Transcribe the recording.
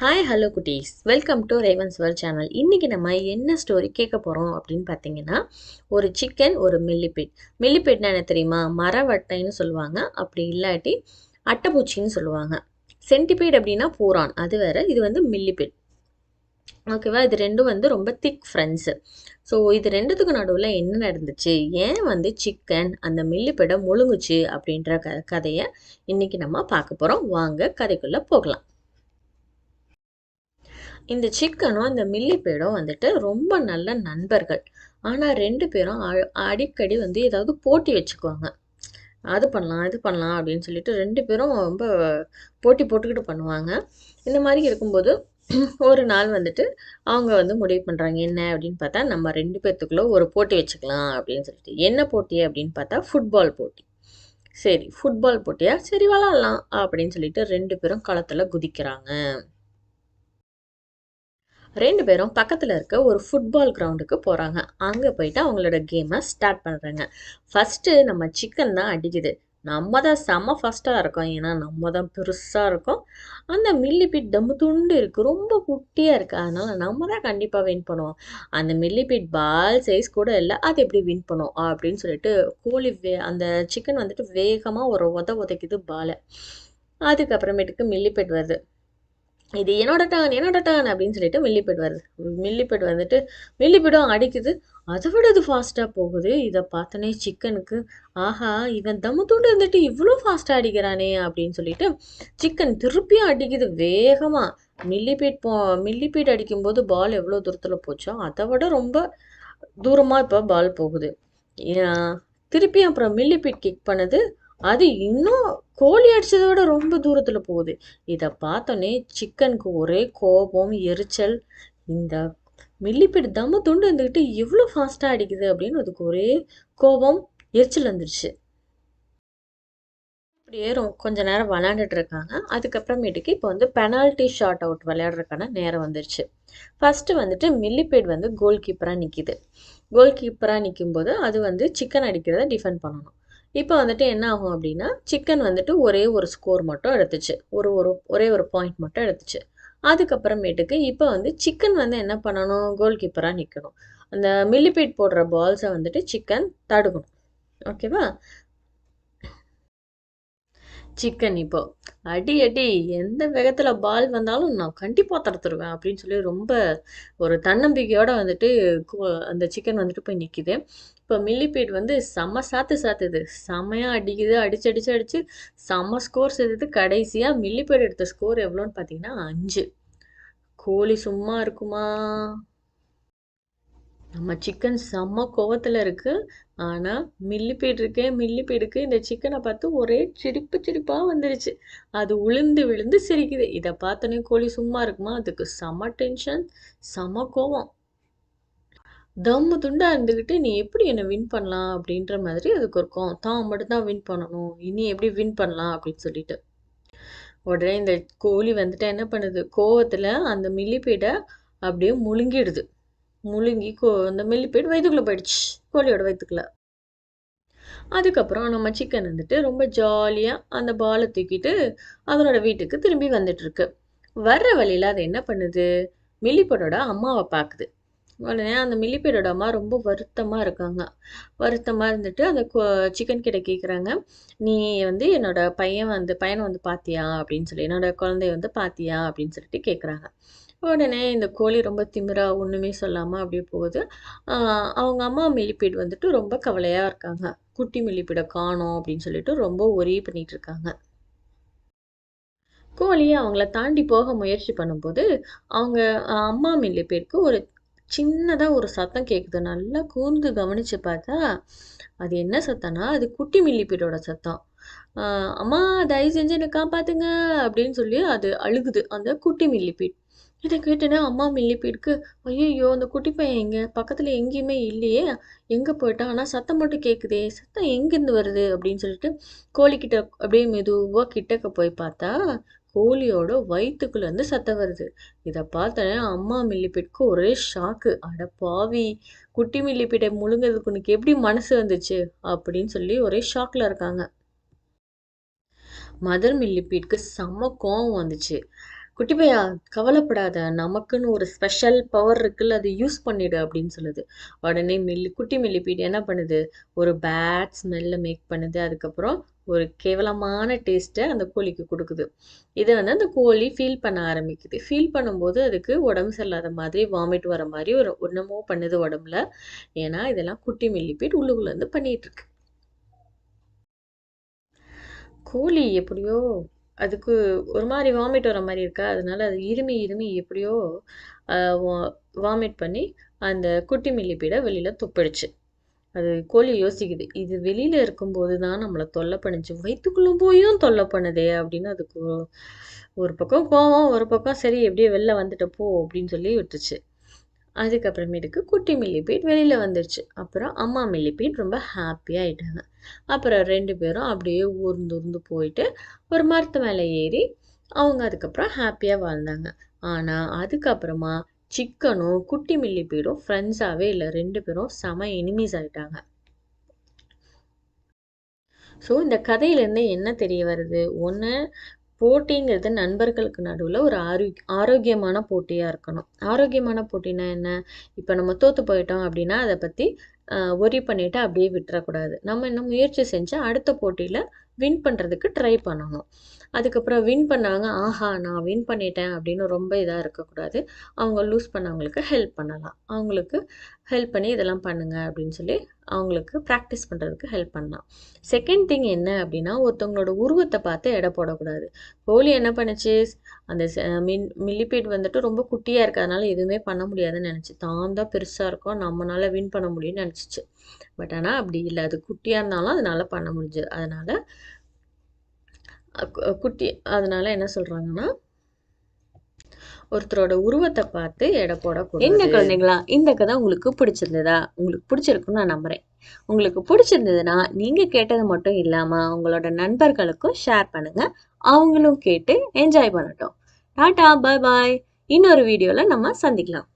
Hi hello குட்டீஸ். Welcome to Ravens world channel இன்றைக்கி நம்ம என்ன ஸ்டோரி கேட்க போகிறோம் அப்படின்னு பார்த்தீங்கன்னா ஒரு சிக்கன் ஒரு மில்லிப்பிட் மில்லிப்பிட்னா என்ன தெரியுமா? மரவட்டைன்னு சொல்லுவாங்க. அப்படி இல்லாட்டி அட்டைப்பூச்சின்னு சொல்லுவாங்க. சென்டிபேட் அப்படின்னா பூரான். அது வேறு இது வந்து மில்லிப்பிட் ஓகேவா இது ரெண்டும் வந்து ரொம்ப திக் ஃப்ரெண்ட்ஸு ஸோ இது ரெண்டுத்துக்கும் நடுவில் என்ன நடந்துச்சு? ஏன் வந்து சிக்கன் அந்த மில்லிபேடை முழுங்குச்சு அப்படின்ற க கதையை இன்றைக்கி நம்ம பார்க்க போகிறோம் வாங்க கதைக்குள்ளே போகலாம். இந்த சிக்கனும் இந்த மில்லிப்பேடும் வந்துட்டு ரொம்ப நல்ல நண்பர்கள். ஆனால் ரெண்டு பேரும் அ- அடிக்கடி வந்து ஏதாவது போட்டி வச்சுக்குவாங்க. அது பண்ணலாம் இது பண்ணலாம் அப்படின்னு சொல்லிட்டு ரெண்டு பேரும் ரொம்ப போட்டி போட்டுக்கிட்டு பண்ணுவாங்க. இந்த மாதிரி இருக்கும்போது ஒரு நாள் வந்துட்டு அவங்க வந்து முடிவு பண்ணுறாங்க என்ன அப்படின்னு பார்த்தா நம்ம ரெண்டு பேர்த்துக்குள்ள ஒரு போட்டி வச்சுக்கலாம் அப்படின்னு சொல்லிட்டு. என்ன போட்டி அப்படின்னு பார்த்தா ஃபுட்பால் போட்டி. சரி ஃபுட்பால் போட்டியா? சரி விளாட்லாம் அப்படின்னு சொல்லிட்டு ரெண்டு பேரும் களத்தில் குதிக்கிறாங்க. ரெண்டு பேரும் பக்கத்தில் இருக்க ஒரு ஃபுட்பால் கிரவுண்டுக்கு போகிறாங்க அங்கே போயிட்டு அவங்களோட கேமை ஸ்டார்ட் பண்ணுறாங்க ஃபஸ்ட்டு நம்ம சிக்கன் தான் அடிக்குது. நம்ம தான் செம்ம ஃபஸ்ட்டாக இருக்கோம். ஏன்னா நம்ம தான் பெருசாக இருக்கோம். அந்த மில்லிபீட் தம்மு துண்டு இருக்குது ரொம்ப குட்டியாக இருக்குது அதனால் நம்ம தான் கண்டிப்பாக வின் பண்ணுவோம். அந்த மில்லிபீட் பால் சைஸ் கூட இல்லை. அது எப்படி வின் பண்ணும்? அப்படின்னு சொல்லிட்டு கோழி வே அந்த சிக்கன் வந்துட்டு வேகமாக ஒரு உத உதைக்குது பாலை அதுக்கப்புறமேட்டுக்கு மில்லிபெட் வருது. இது என்னோட டேர்ன் என்னோட டேர்ன் அப்படின்னு சொல்லிட்டு மில்லிபெட் வருது. மில்லிபெட் வந்துட்டு மில்லிபெட்டும் அடிக்குது. அதை விட இது ஃபாஸ்ட்டாக போகுது. இதை பார்த்தோன்னே சிக்கனுக்கு ஆஹா இவன் தம்மு தூண்டு வந்துட்டு இவ்வளோ ஃபாஸ்ட்டாக அடிக்கிறானே அப்படின்னு சொல்லிட்டு சிக்கன் திருப்பியும் அடிக்குது வேகமாக மில்லிபீட் போ மில்லிபீட் அடிக்கும்போது பால் எவ்வளோ தூரத்தில் போச்சோ அதை விட ரொம்ப தூரமாக இப்போ பால் போகுது. திருப்பி அப்புறம் மில்லிபீட் கிக் பண்ணுது அது இன்னும் கோழி அடித்ததை விட ரொம்ப தூரத்தில் போகுது. இதை பார்த்தோன்னே சிக்கனுக்கு ஒரே கோபம் எரிச்சல். இந்த மில்லிபீட் தம்ம துண்டு வந்துக்கிட்டு எவ்வளோ ஃபாஸ்ட்டாக அடிக்குது அப்படின்னு அதுக்கு ஒரே கோபம் எரிச்சல் வந்துடுச்சு அப்படியே கொஞ்ச நேரம் விளையாண்டுட்டு இருக்காங்க. அதுக்கப்புறமேட்டுக்கு இப்போ வந்து பெனால்ட்டி ஷாட் அவுட் விளையாடுறதுக்கான நேரம் வந்துருச்சு. ஃபஸ்ட்டு வந்துட்டு மில்லிபேட் வந்து கோல் கீப்பராக நிற்கிது கோல் கீப்பராக நிற்கும்போது அது வந்து சிக்கன் அடிக்கிறத டிஃபெண்ட் பண்ணணும். இப்போ வந்துட்டு என்ன ஆகும் அப்படின்னா சிக்கன் வந்துட்டு ஒரே ஒரு ஸ்கோர் மட்டும் எடுத்துச்சு. ஒரு ஒரு ஒரே ஒரு பாயிண்ட் மட்டும் எடுத்துச்சு. அதுக்கப்புறமேட்டுக்கு இப்போ வந்து சிக்கன் வந்து என்ன பண்ணணும்? கோல் கீப்பராக நிற்கணும் அந்த மில்லிபீட் போடுற பால்ஸை வந்துட்டு சிக்கன் தடுக்கணும். ஓகேவா சிக்கன் இப்போ. அடி அடி எந்த வேகத்தில் பால் வந்தாலும் நான் கண்டிப்பாக தடுத்துருவேன் அப்படின்னு சொல்லி ரொம்ப ஒரு தன்னம்பிக்கையோடு வந்துட்டு அந்த சிக்கன் வந்துட்டு போய் நிற்கிது இப்போ மில்லிபீட் வந்து செம்ம சாத்து சாத்துது. செம்மையாக அடிக்குது அடிச்சு அடிச்சு அடிச்சு செம்ம ஸ்கோர் செய்தது கடைசியாக மில்லிபீட் எடுத்த ஸ்கோர் எவ்வளோன்னு பார்த்தீங்கன்னா அஞ்சு. கோழி சும்மா இருக்குமா? நம்ம சிக்கன் செம்ம கோவத்தில் இருக்குது ஆனால் மில்லிப்பீடு இருக்கே மில்லிப்பீடுக்கு இந்த சிக்கனை பார்த்து ஒரே சிரிப்பு சிரிப்பாக வந்துருச்சு. அது உளுந்து விழுந்து சிரிக்குது. இதை பார்த்தோன்னே கோழி சும்மா இருக்குமா? அதுக்கு செம டென்ஷன் செம கோவம். தம்மு துண்டா இருந்துக்கிட்டு நீ எப்படி என்னை வின் பண்ணலாம்? அப்படின்ற மாதிரி அதுக்கு ஒரு கோவம். தான் மட்டும்தான் வின் பண்ணணும். இனி எப்படி வின் பண்ணலாம்? அப்படின்னு சொல்லிட்டு. உடனே இந்த கோழி வந்துட்டு என்ன பண்ணுது? கோவத்தில் அந்த மில்லிப்பீடை அப்படியே முழுங்கிடுது. முழுங்கி கோ அந்த மில்லிபீட் வயிற்றுக்குள்ளே போயிடுச்சு கோழியோட வயிற்றுக்குள்ள அதுக்கப்புறம் நம்ம சிக்கன் வந்துட்டு ரொம்ப ஜாலியாக அந்த பாலை தூக்கிட்டு அதனோட வீட்டுக்கு திரும்பி வந்துட்டுருக்கு. வர்ற வழியில் அது என்ன பண்ணுது? மில்லிபீடோட அம்மாவை பார்க்குது உடனே அந்த மில்லிப்பேடோட அம்மா ரொம்ப வருத்தமாக இருக்காங்க. வருத்தமாக இருந்துட்டு அந்த சிக்கன் கிட்ட கேட்குறாங்க நீ வந்து என்னோட பையன் வந்து பையனை வந்து பார்த்தியா அப்படின்னு சொல்லி என்னோட குழந்தைய வந்து பார்த்தியா அப்படின்னு சொல்லிட்டு கேட்குறாங்க உடனே இந்த கோழி ரொம்ப திமிரா ஒன்றுமே சொல்லாமல் அப்படியே போகுது. அவங்க அம்மா மில்லிபீட் வந்துட்டு ரொம்ப கவலையாக இருக்காங்க. குட்டி மில்லிபீடை காணோம் அப்படின்னு சொல்லிட்டு ரொம்ப ஒரே பண்ணிகிட்டு இருக்காங்க. கோழி அவங்கள தாண்டி போக முயற்சி பண்ணும்போது அவங்க அம்மா மெல்லிப்பேருக்கு ஒரு சின்னதாக ஒரு சத்தம் கேட்குது நல்லா கூர்ந்து கவனிச்சு பார்த்தா அது என்ன சத்தம்னா அது குட்டி மில்லிப்பீடோட சத்தம். அம்மா தயவு செஞ்சு எனக்கு காப்பாத்துங்க அப்படின்னு சொல்லி அது அழுகுது. அந்த குட்டி மில்லிப்பீட். இதை கேட்டேன்னா அம்மா மில்லி போயிருக்கு. ஐயோ அந்த குட்டி பையன் எங்க? பக்கத்துல எங்கேயுமே இல்லையே. எங்க போயிட்டான்? ஆனா சத்தம் மட்டும் கேக்குதே. சத்தம் எங்கேருந்து வருது? அப்படின்னு சொல்லிட்டு கோழிக்கிட்ட அப்படியே மெதுவா கிட்டக்க போய் பார்த்தா கோழியோட வயிற்றுக்குள்ள இருந்து சத்தம் வருது. இதை பார்த்தேன் அம்மா மில்லிபீட்க்கு ஒரே ஷாக்கு அட பாவி. குட்டி மில்லிபீட்டை முழுங்கிறதுக்கு உனக்கு எப்படி மனசு வந்துச்சு? அப்படின்னு சொல்லி ஒரே ஷாக்ல இருக்காங்க. மதர் மில்லிபீட்க்கு செம்ம கோவம் வந்துச்சு. குட்டி பையா கவலைப்படாத. நமக்குன்னு ஒரு ஸ்பெஷல் பவர் இருக்குல்ல அது யூஸ் பண்ணிடு அப்படின்னு சொல்லுது. உடனே மில்லி குட்டி மில்லிப்பீடு என்ன பண்ணுது? ஒரு பேட் ஸ்மெல்லை மேக் பண்ணுது. அதுக்கப்புறம் ஒரு கேவலமான டேஸ்ட்டை அந்த கோழிக்கு கொடுக்குது. இதை வந்து அந்த கோழி ஃபீல் பண்ண ஆரம்பிக்குது. ஃபீல் பண்ணும்போது அதுக்கு உடம்பு சரியில்லாத மாதிரி வாமிட் வர மாதிரி ஒரு ஒன்றமோ பண்ணுது உடம்புல. ஏன்னா இதெல்லாம் குட்டி மில்லிப்பீட் உள்ளுக்குள்ளேருந்து பண்ணிட்டு இருக்கு. கோழி எப்படியோ அதுக்கு ஒரு மாதிரி வாமிட் வர மாதிரி இருக்கா? அதனால அது இருமி இருமி எப்படியோ வாமிட் பண்ணி அந்த குட்டி மில்லிப்பீடை வெளியில் துப்பிடுச்சு. அது கோழி யோசிக்குது இது வெளியில் இருக்கும்போது தான் நம்மளை தொல்லை பண்ணுச்சு. வயிற்றுக்குள்ளே போயும் தொல்லை பண்ணுதே அப்படின்னு அதுக்கு ஒரு- பக்கம் கோவம் ஒரு பக்கம் சரி எப்படியே வெளில வந்துட்டப்போ அப்படின்னு சொல்லி விட்டுச்சு அதுக்கப்புறமேட்டுக்கு குட்டி மில்லிபீட் வெளியில் வந்துருச்சு. அப்புறம் அம்மா மில்லிபீட் ரொம்ப ஹாப்பியாக ஆயிட்டாங்க. அப்புறம் ரெண்டு பேரும் அப்படியே ஊர்ந்து ஊர்ந்து போயிட்டு ஒரு மரத்து மேலே ஏறி அவங்க அதுக்கப்புறம் ஹாப்பியாக வாழ்ந்தாங்க. ஆனால் அதுக்கப்புறமா சிக்கனும் குட்டி மில்லிபீடும் ஃப்ரெண்ட்ஸாகவே இல்லை ரெண்டு பேரும் செம எனிமீஸ் ஆயிட்டாங்க. ஸோ இந்த கதையிலேருந்து என்ன தெரிய வருது? ஒன்று போட்டிங்கிறது நண்பர்களுக்கு நடுவில் ஒரு ஆரோக் ஆரோக்கியமான போட்டியாக இருக்கணும். ஆரோக்கியமான போட்டினா என்ன? இப்போ நம்ம தோற்று போயிட்டோம் அப்படின்னா அதை பற்றி ஒரி பண்ணிவிட்டு அப்படியே விட்டுறக்கூடாது. நம்ம இன்னும் முயற்சி செஞ்சு அடுத்த போட்டியில் வின் பண்ணுறதுக்கு ட்ரை பண்ணணும். அதுக்கப்புறம் வின் பண்ணாங்க ஆஹா நான் வின் பண்ணிட்டேன் அப்படின்னு ரொம்ப இதாக இருக்கக்கூடாது. அவங்க லூஸ் பண்ணவங்களுக்கு ஹெல்ப் பண்ணலாம். அவங்களுக்கு ஹெல்ப் பண்ணி இதெல்லாம் பண்ணுங்கள் அப்படின்னு சொல்லி அவங்களுக்கு ப்ராக்டிஸ் பண்ணுறதுக்கு ஹெல்ப் பண்ணலாம். செகண்ட் திங் என்ன அப்படின்னா ஒருத்தவங்களோட உருவத்தை பார்த்து எடை போடக்கூடாது. கோழி என்ன பண்ணுச்சு? அந்த மின் மில்லிபீட் வந்துட்டு ரொம்ப குட்டியாக இருக்கிறதுனால எதுவுமே பண்ண முடியாதுன்னு நினச்சி தான் தான் பெருசாக இருக்கும் நம்மளால் வின் பண்ண முடியும்னு நினச்சிச்சு. பட் ஆனால் அப்படி இல்லை. அது குட்டியாக இருந்தாலும் அதனால் பண்ண முடிஞ்சது அதனால் குட்டி அதனால என்ன சொல்கிறாங்கன்னா ஒருத்தரோட உருவத்தை பார்த்து எடை போடக்கூடாது. என்ன குழந்தைங்களா இந்த கதை உங்களுக்கு பிடிச்சிருந்ததா? உங்களுக்கு பிடிச்சிருக்குன்னு நான் நம்புறேன். உங்களுக்கு பிடிச்சிருந்ததுன்னா நீங்க கேட்டது மட்டும் இல்லாம உங்களோட நண்பர்களுக்கும் ஷேர் பண்ணுங்க. அவங்களும் கேட்டு என்ஜாய் பண்ணட்டும். டாட்டா பாய் பாய் இன்னொரு வீடியோவில் நம்ம சந்திக்கலாம்.